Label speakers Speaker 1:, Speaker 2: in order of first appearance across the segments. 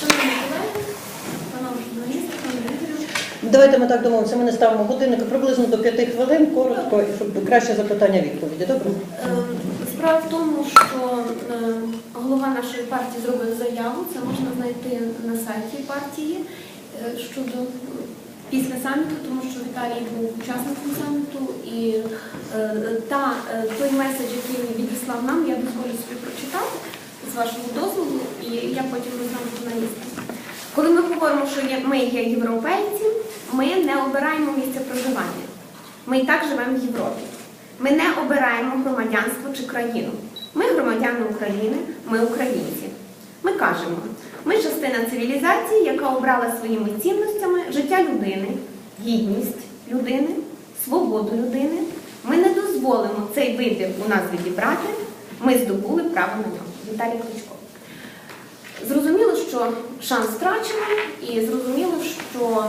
Speaker 1: Шановні колеги, панове журналісти, пане Вікторію,
Speaker 2: Давайте ми так домовимося. Ми не ставимо годинник приблизно до п'яти хвилин, коротко, і щоб краще запитання відповіді. Добре?
Speaker 1: е, справа в тому, що е, голова нашої партії зробив заяву, це можна знайти на сайті партії е, щодо після саміту, тому що Віталій був учасником саміту, і та, той меседж, який він відіслав нам, я дозволю собі прочитати вашого дозволу, і я потім роздам журналістам. Коли ми говоримо, що ми є європейці, ми не обираємо місце проживання. Ми і так живемо в Європі. Ми не обираємо громадянство чи країну. Ми громадяни України, ми українці. Ми кажемо, ми частина цивілізації, яка обрала своїми цінностями життя людини, гідність людини, свободу людини. Ми не дозволимо цей вибір у нас відібрати. Ми здобули право на нього. Віталій Кличко. Зрозуміло, що шанс втрачено, і зрозуміло, що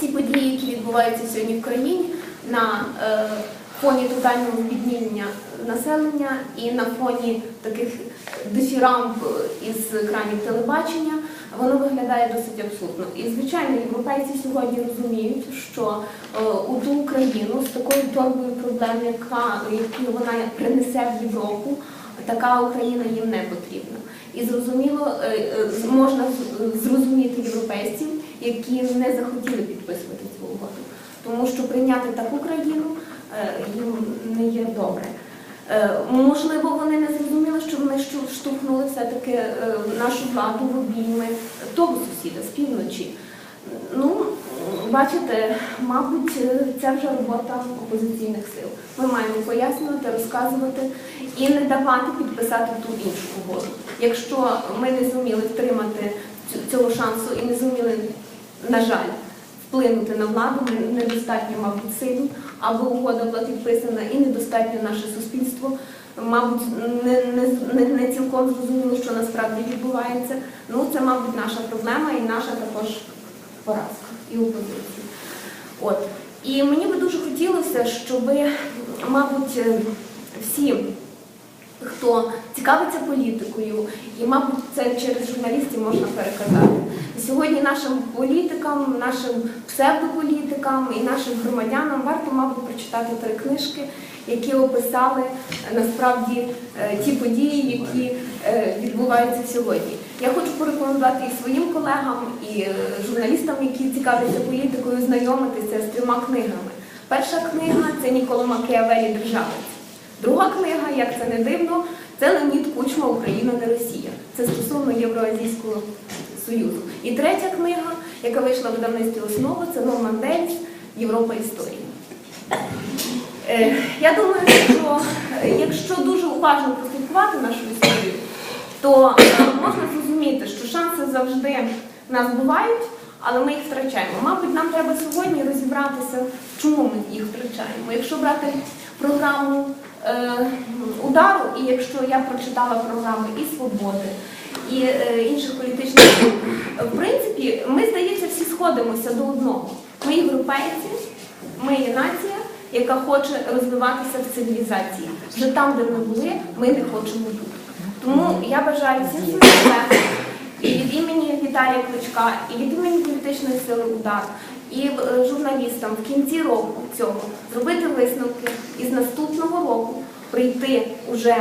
Speaker 1: ці події, які відбуваються сьогодні в країні, на е, фоні тотального підмінення населення і на фоні таких дифірамб із екранів телебачення, воно виглядає досить абсурдно. І звичайно, європейці сьогодні розуміють, що е, у ту Україну з такою торбою проблем, яка яку вона принесе в Європу, така Україна їм не потрібна. І зрозуміло, е, е, можна зрозуміти європейців, які не захотіли підписувати цю угоду, тому що прийняти таку країну е, їм не є добре. Можливо, вони не зрозуміли, що вони штовхнули все-таки нашу владу в обійми того сусіда з півночі. Ну, бачите, мабуть, це вже робота опозиційних сил. Ми маємо пояснювати, розказувати і не давати підписати ту іншу угоду. Якщо ми не зуміли втримати цього шансу і не зуміли, на жаль, вплинути на владу, не- недостатньо, мабуть, сильні, або угода була підписана і недостатньо наше суспільство. Мабуть, не, не, не цілком зрозуміло, що насправді відбувається. Ну, це, мабуть, наша проблема і наша також поразка і опозиції. От. І мені би дуже хотілося, щоб, мабуть, е, всі, хто цікавиться політикою, і, мабуть, це через журналістів можна переказати. Сьогодні нашим політикам, нашим псевдополітикам і нашим громадянам варто, мабуть, прочитати три книжки, які описали е, насправді е, ті події, які е, відбуваються сьогодні. Я хочу порекомендувати і своїм колегам, і журналістам, які цікавляться політикою, знайомитися з трьома книгами. Перша книга це Ніколо Макіавелі Державець. Друга книга, як це не дивно, це Леонід Кучма Україна не Росія. Це стосовно Євроазійського Союзу. І третя книга, яка вийшла в видавництві основа, це Норман Девіс Європа історії. Е, Я думаю, що е, якщо дуже уважно прослідкувати нашу історію, то е, можна зрозуміти, що шанси завжди в нас бувають, але ми їх втрачаємо. Мабуть, нам треба сьогодні розібратися, чому ми їх втрачаємо. Якщо брати програму е, удару, і якщо я прочитала програми і свободи, і е, інших політичних сил, в принципі, ми, здається, всі сходимося до одного. Ми європейці, ми є нація, яка хоче розвиватися в цивілізації. Вже там, де ми були, ми не хочемо бути. Тому я бажаю всім імені Віталія Кличка, і від імені політичної сили удар, і е, журналістам в кінці року цього зробити висновки і з наступного року прийти уже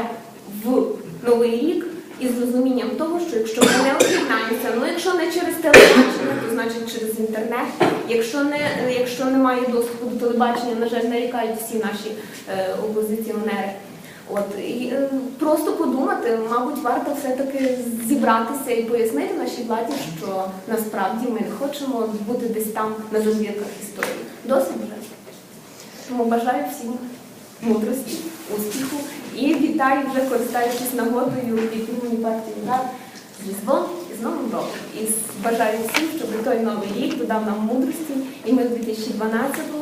Speaker 1: в новий рік із розумінням того, що якщо ми не об'єднаємося, ну якщо не через телебачення, то значить через інтернет. Якщо не якщо немає доступу до телебачення, на жаль, нарікають всі наші е, опозиціонери. От і е, просто подумати, мабуть, варто все-таки зібратися і пояснити нашій владі, що насправді ми не хочемо бути десь там на задвірках історії. Досить вже. Тому бажаю всім мудрості, успіху і вітаю вже користуючись нагодою від імені партії «Удар» Різдвом і з Новим роком. І бажаю всім, щоб той новий рік додав нам мудрості, і ми в 2012